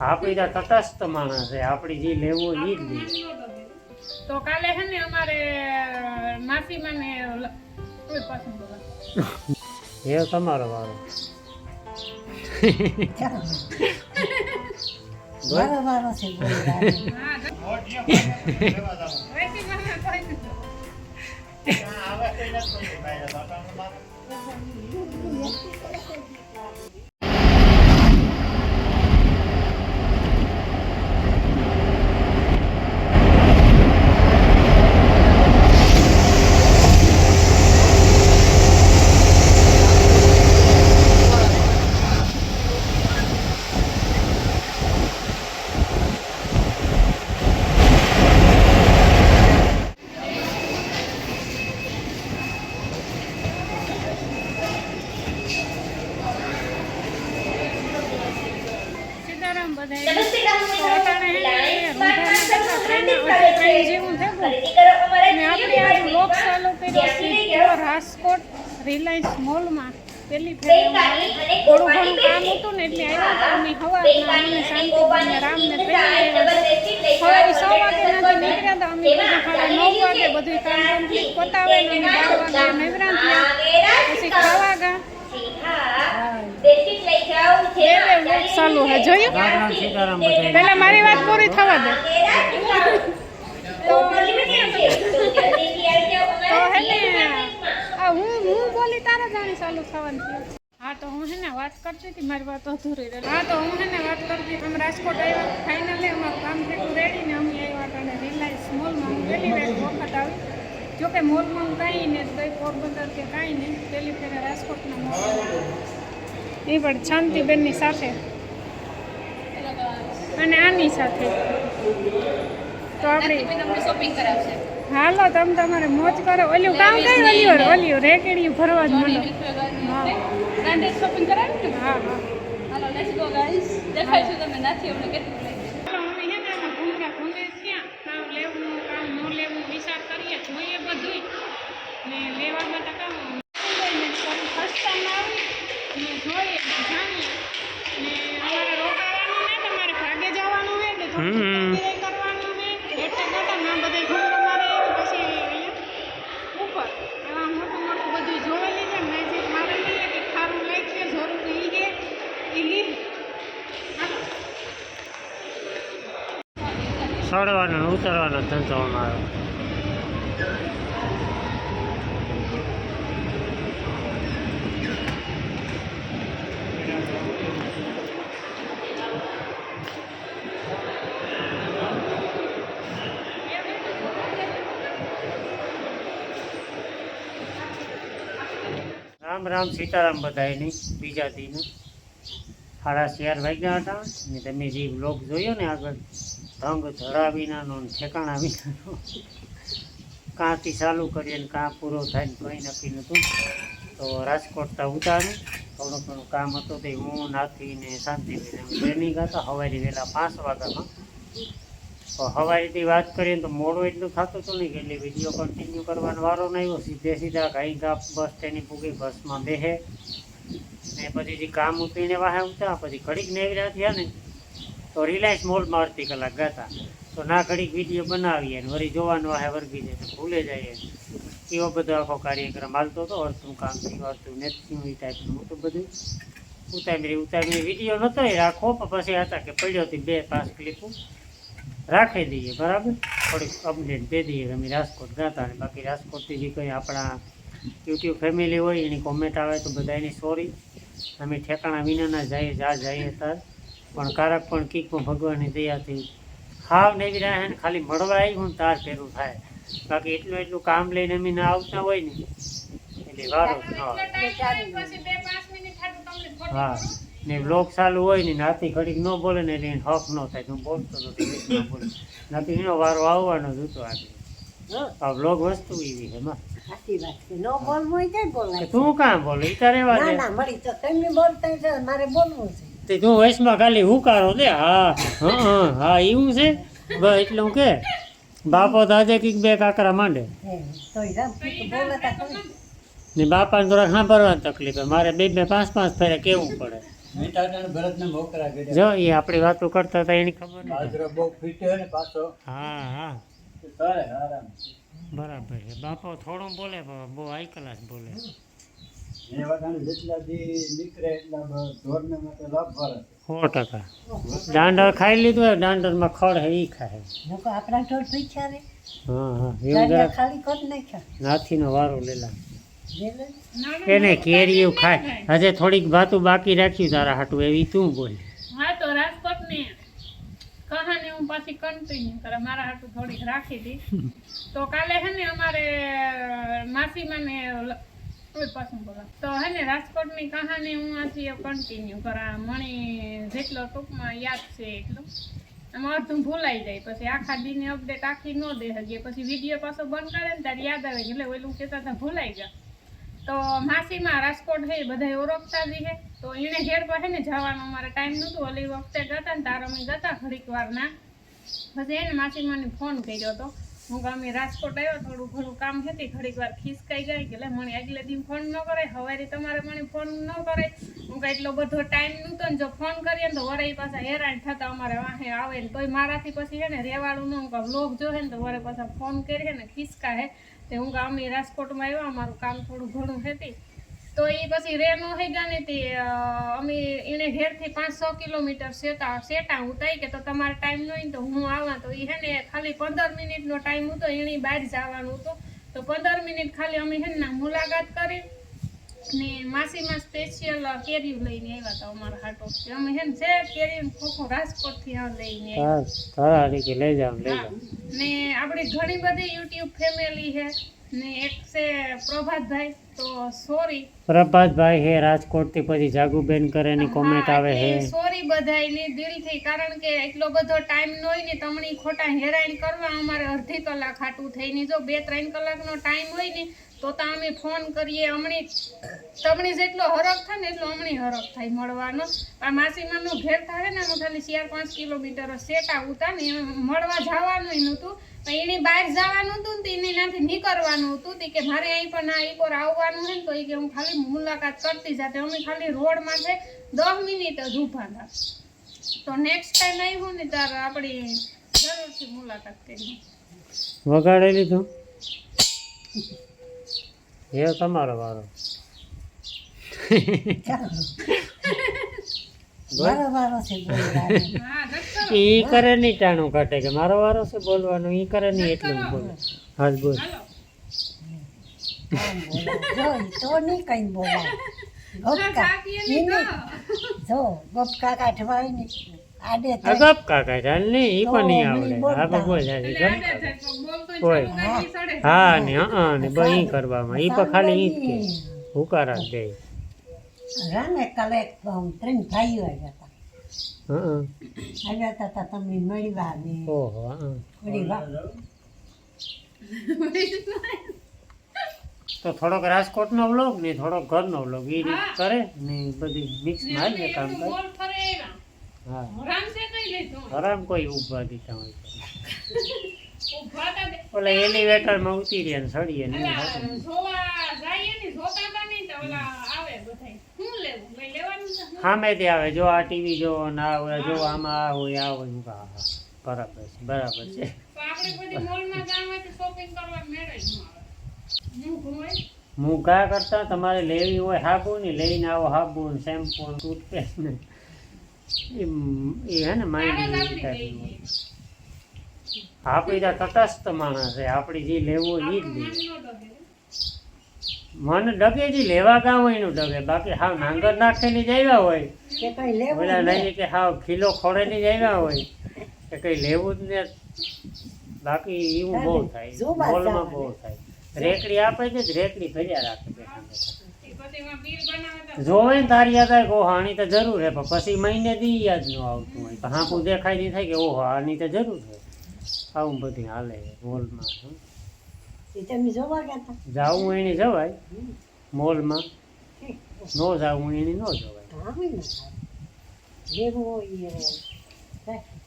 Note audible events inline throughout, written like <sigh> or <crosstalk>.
આપણી તો તટસ્થ માણસ છે આપણી જે લેવું એ જ લઈએ તો કાલે હે ને અમારે માસી ને લ- કોઈ પાછું બોલાવે. એ તમારો વારો. છે મને કોઈ નથી. સીતારામ બધાય. તો અટાણે હે ને રૂંધાના કરતા ટ્રેન- ટ્રેન જેવું થયું. અને આપણે આજ વ્લોગ ચાલુ કર્યો છે તો રાજકોટ રિલાયન્સ મોલમાં પેલી ફેરે થોડું ઘણું કામ હતું ને એટલે આવ્યા હતા અમે સવારના અમે રામને પેલી આવ્યા હવે સો વાગ્યાના નીકળ્યા હતા. અમે બધા સાડા નવ વાગે બધું કામ કમ્પ્લીટ પતાવે અમે બાર વાગે નવરા થયા. પછી ખાવા ગયા ચાલુ હે જોયું પહેલા મારી વાત પૂરી થવા દે. તો આ હું હું બોલી તારા જાણી ચાલુ થવાનું હા તો હું હે વાત કરતી હતી, મારી વાત અધૂરી હા તો હું હે ને વાત કરતી. અમે રાજકોટ આવ્યા. ફાઇનલી અમારું કામ થયું રેડી અમે આવ્યા હતા રિલાયન્સ મોલમાં હું પહેલી વાર વખત આવી. જોકે મોલમાં કાંઈ ને કંઈ પોરબંદર કે કાંઈ નહીં પહેલી ફેરે રાજકોટના મોલ એ પણ શાંતિબેનની સાથે. અને આની સાથે. તો આપણે શોપિંગ કરાવશે. હાલો તમે તમારે મોજ કરો. ઓલું કામ કઈ ઓલ્યું ઓલ્યું રેકેડિયું ફરવા જ મળો. બ્રાન્ડેડ શોપિંગ કરાવી ને? હા હા. હાલો લેટ્સ ગો ગાઈસ દેખાડશું તમે નથી અમને કેટલું લઈ ચાલો અમે હે ને આમાં ઘૂમરા ઘૂમે ત્યાં કામ લેવું કામ ન લેવું વિચાર કરીએ. જોઈએ બધુંય. ને લેવા માટે કામ. ફર્સ્ટ ટાઈમ ચડવાનો ને ઉતરવાનો ધંધો અમારો. રામ રામ સીતારામ બધાયની, બીજા દીનું. સાડા ચાર વાગ્યા હતા ને તમે જે બ્લોગ જોયો ને આગળ રંગ ધરા વિનાનો ને ઠેકાણા વિનાનો. કાંથી ચાલુ કરીએ ને કાં પૂરો થાય ને કંઈ નક્કી નહોતું તો રાજકોટ તા ઉતાર્યું થોડું ઘણું કામ હતું તે હું, નાથી ને શાંતિ ટ્રેનિંગ હતા સવારે વહેલા પાંચ વાગ્યામાં. તો સવારેથી વાત કરીએ ને તો મોડું એટલું થતું હતું નહીં કે એટલે વીડિયો કન્ટિન્યુ કરવાનો વારો નહીં આવ્યો. સીધે સીધા ઘાઈ ગા બસ તેની પૂગી બસમાં બેસે ને પછી કામ ઉતરીને વાહે ઉતરા પછી ઘડીક રહ્યા થયા ને તો રિલાયન્સ મોલમાં અડધી કલાક ગાતા તો. ના ઘડીક વીડિયો બનાવીએ ને વળી જોવાનું આ વર્ગી જાય તો ભૂલે જઈએ. એવો બધો આખો કાર્યક્રમ હાલતો હતો. અડધું કામ થયું, અડધું નથી ટાઈપનું મોટું બધું. ઉતામરી ઉતામરી વીડિયો નહોતો એ રાખો, પણ પછી હતા કે પડ્યો હતી બે પાંચ ક્લિપો રાખી દઈએ, બરાબર? થોડીક અપડેટ દે દઈએ. અમે રાજકોટ ગાતા અને બાકી રાજકોટથી જે કંઈ આપણા યુટ્યુબ ફેમિલી હોય, એની કોમેન્ટ આવે તો બધા એની સોરી અમે ઠેકાણા વિનાના જઈએ જા જઈએ તાર પણ કારક પણ કીકમાં ભગવાનની દયાથી હાવ નેવી રહ્યા ને ખાલી મળવા આવ્યું ને તાર ફેરું થાય. બાકી એટલું એટલું કામ લઈને અમે ના આવતા હોય ને એટલે વારો આવે. હા ને બ્લોક ચાલુ હોય ને નાથી ઘડીક ન બોલે ને એટલે એને હક ન થાય. તું હું બોલતો નથી બોલે. નાથી એનો વારો આવવાનો જ હતો આગળ આ બ્લોગ વસ્તુ એવી છે માં તું કાં બોલે? તારે વાત ના મળી તો તમે બોલતા મારે બોલવું છે. તે જો વયસમાં ખાલી હુકારો દે હા. હં હં, હા એવું છે? બસ એટલું કે બાપો તો આજે કંઈક બે કાકરા માંડે. ને બાપાને થોડાક સાંભળવાની તકલીફ હોય. મારે બે બે પાંચ પાંચ ફેરે કેવું પડે. મીઠાના ભરતને મોકરા કર્યા. જો એ આપણી વાતો કરતા હતા એની ખબર નથી. બાજરો બહુ ફીટ્યો ને પાછો. હા હા. બરાબર છે. બાપો થોડું બોલે બહુ હાઈ ક્લાસ બોલે. એ વાટાણે જેટલા દી નીકળે એટલા ઢોરને માટે લાભ પડે સો ટકા. દાંડર ખાઈ લીધું હોય દાંડરમાં ખડ હે ઈ ખાય. લોકો આપણા ઢોર પીછા રે. હા હા એવું જરાક ખાલી કરી નાખ્યા. નાથીનો વારો લેલા. એને કેરીયું ખાય. હજે થોડીક ભાતું બાકી રાખ્યું તારા હાટું એવી તું બોલ. હા તો રાજકોટની કહાની હું પાછી કન્ટિન્યુ કરે મારા હાટું થોડીક રાખી હતી <laughs> તો કાલે હે ને અમારે માસીમાને પાછું બોલો. તો હે ને રાજકોટની કહાની હું આથી કન્ટિન્યુ કરા. મણી જેટલો ટૂંકમાં યાદ છે એટલું. એમાં અડધું ભૂલાઈ જાય. પછી આખા દીને અપડેટ આખી ન દે હજી પછી વીડિયો પાછો બંધ કરે ને ત્યારે યાદ આવે. એટલે ઓલું કહેતા હતા, ભૂલાઈ ગયા. તો માસીમાં રાજકોટ છે બધા ઓળખતા જ છે તો એને ઘેર પર છે ને જવાનો અમારે ટાઈમ નહોતું. ઓલી વખતે ગયા ને, તારો અમે ગયા ઘડીક વારના પછી એને માસીમાને ફોન કર્યો હતો હું કે અમે રાજકોટ આવ્યો, થોડું ઘણું કામ હતી, ઘડીક વાર ખિસકાઈ ગઈ કે મને આગલે દિન ફોન ન કરે, હવારે તમારે મને ફોન ન કરે. હું કે એટલો બધો ટાઈમ નહોતો ને જો ફોન કરીએ ને તો વરાઈ પાછા હેરાન થતા અમારે વાહે આવે ને તોય મારાથી પછી છે ને રેવાળું ન હું લોક જોહે ને તો વરે પાછા ફોન કરીએ ને ખિસકા હે. તે હું ગામે રાજકોટમાં આવ્યો, અમારું કામ થોડું ઘણું હતી. તો એ પછી રેનો ગયા ને તે અમે એને હેરથી પાંચ છ કિલોમીટર સેટા સેટા ઉતાઈ કે તો તમારે ટાઈમ ન હોય તો હું આવા તો એ હે ને ખાલી પંદર મિનિટનો ટાઈમ હતો એની બહાર જવાનું હતું. તો પંદર મિનિટ ખાલી અમે હે ને મુલાકાત કરી ને માસીમાં સ્પેશિયલ કેરી લઈને આવ્યા હતા અમારા હાટો. અમે હે ને કેરી ખોખો રાજકોટથી આ લઈને આવ્યા. તારા તારા હારી લઈ જાવ લઈ જાવ ને આપણી ઘણી બધી યુટ્યુબ ફેમિલી છે. ને એક છે પ્રભાતભાઈ. તો સોરી પ્રભાતભાઈ હે રાજકોટથી પછી જાગુબેન કરે ની કોમેન્ટ આવે હે. સોરી બધાયની દિલથી કારણ કે એટલો બધો ટાઈમ ન હોય ને તમને ખોટા હેરાન કરવા અમારે અડધી કલાક હાટું થઈને જો બે ત્રણ કલાકનો ટાઈમ હોય ને તો તો અમે ફોન કરીએ હમણી તમને જેટલો હરખ થાય ને એટલો હમણી હરખ થાય મળવાનો. આ માસીમાનું ઘેર થાય ને અમે ખાલી ચાર પાંચ કિલોમીટર સેટા ઉતા ને મળવા જવાનું નહોતું. પણ એની બહાર જવાનું હતું ને તો એની નાથી નીકળવાનું હતું તે કે મારે અહીં પણ આ એક આવવાનું છે ને તો એ કે હું ખાલી મુલાકાત કરતી જાતે. અમે ખાલી રોડમાં છે દસ મિનિટ જ ઊભા હતા. તો નેક્સ્ટ ટાઈમ આવ્યું ને ત્યારે આપણી જરૂરથી મુલાકાત કરી. વગાડી લીધું? એ તમારો વારો. મારો વારો છે હા ઈ કરે નહીં ટાણું કાઢે કે મારો વારો છે બોલવાનું ઈ કરે નહીં એટલું બોલે. હાલ બોલ. તો નહીં કઈ બોલા. ગપકા. નહીં નહીં. જો ગપકા કાઢવાય ને આડે નહીં ઈ પણ નહીં આવડે. હા બોલ હાલી. હોય. ને હા ને બસ કરવામાં. ઈ પણ ખાલી ઈ જ કે. હુકારા દે. ત્રણ ભાઈઓ આવ્યા હતા. આવ્યા હતા તા તમને મળવા ને. ઓહો હા. તો થોડોક રાજકોટનો વ્લોગ ને થોડોક ઘરનો વ્લોગ એ રીત કરે ને બધી મિક્સ મારી માં કામ કરે. હા. હરામ કઈ ઊભા દીધા હોય ઊભા. ઓલા એલિવેટરમાં ઉતરીએ ને સડીએ ને જોવા જઈએ ને જોતા તા નહીં તો ઓલા આવે શું મેં? સામેથી આવે જો આ ટીવી જો ના હોય જો આમાં આ હોય આ હોય હું કહું, હા હા બરાબર છે બરાબર છે. તો તો મૂંઘા કરતા તમારે લેવી હોય હાબુ ને લઈને આવો હાબુ ને શેમ્પુ ને ટૂથપેસ્ટ ને. એ હે ને માઇન્ડ આપણી લઈ તો તટસ્થ માણસ છે આપણી જે લેવું હોય એ જ આપણું લે મન ન ડગે. જી લેવા ગામ હોય એનું ડગે બાકી હાવ નાંગર નાખેલી જ આવ્યા હોય. કે કઈ લેવું ઓલા નહીં. કે હાવ ખીલો ખોડે ની આવ્યા હોય. કે કઈ લેવું જ ને. બાકી એવું બહુ થાય. બોલમાં બહુ થાય. રેકડી આપે છે જ રેકડી ભર્યા રાખે બેઠા જોવે ને તારી યાદ આવે કે ઓહો આની તો જરૂર હે પણ પછી મહિને દી યાદ ન આવતું હોય. હાંકું હાપું દેખાય નહીં થાય કે ઓહો આની તો જરૂર છે. આવું બધું હાલે. એ તમે જોવા ગયા હતા. જાવું એને જવાય. મોલમાં. નો જાવું એની નો જવાય. લેવું હોય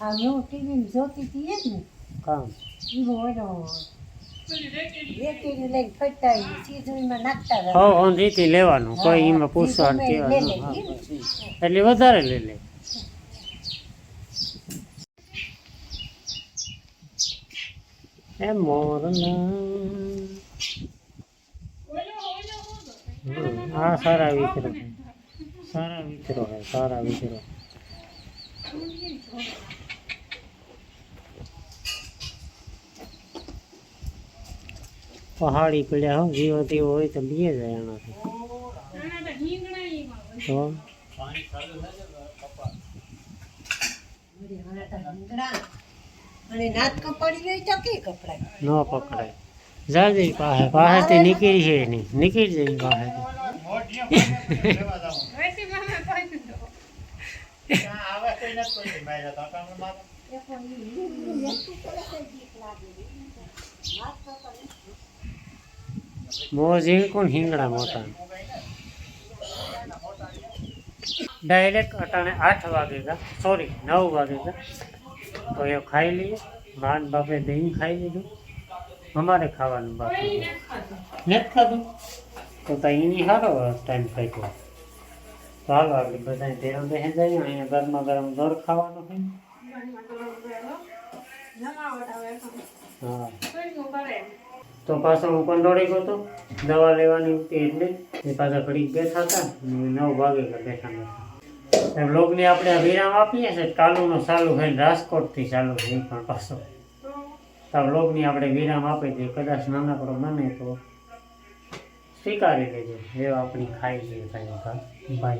આ નો ટીવી જોતી હતી એ જ ને. કામ. એવો ઓનરીથી લેવાનું. કોઈ એમાં પૂછવાનું. એટલે વધારે લઈ લે. એ મોરના હમ, આ સારા વિચરો છે. સારા વિચરો છે સારા વિચરો પહાડી પડ્યા હો જીવો તેવો હોય તો બીએ જાય આનાથી અને નાત કપાડી હોય તો કે કપડાય? ન પકડાય. જાજી પાસે પાસેથી નીકળી છે નહીં નીકળી જાય પાસેથી. વૈસી મામા કોઈ દીધો. મોજી કોણ હિંગડા મોટા. ડાયરેક્ટ અટાણે આઠ વાગે ગા સોરી નવ વાગે ગા તો એ ખાઈ લઈએ. માન બાપે દહીં ખાઈ લીધું. અમારે ખાવાનું બાકી. નથી ખાધું? તો ત્યાં એની સારો ટાઈમ કાઢ્યો. ચાલો આપણે બધા ભેરા બેસી જઈએ. અહીંયા ગરમા ગરમ દોર ખાવાનું છે. હા. તો પાછો હું કંડોળી ગયો તો. દવા લેવાની હતી એટલે. એ પાછા ઘડીક બેઠા હતા. નવ વાગે બેઠા બેઠા લોગને આપણે વિરામ આપીએ છીએ. કાલુનો ચાલુ થઈને રાજકોટથી ચાલુ થઈ પણ પાછો. તો આ લોગની આપણે વિરામ આપી દઈએ. કદાચ નાનકડો બને તો સ્વીકારી લેજો. જે આપણી ખાઈ છે કાંઈ ભાઈ.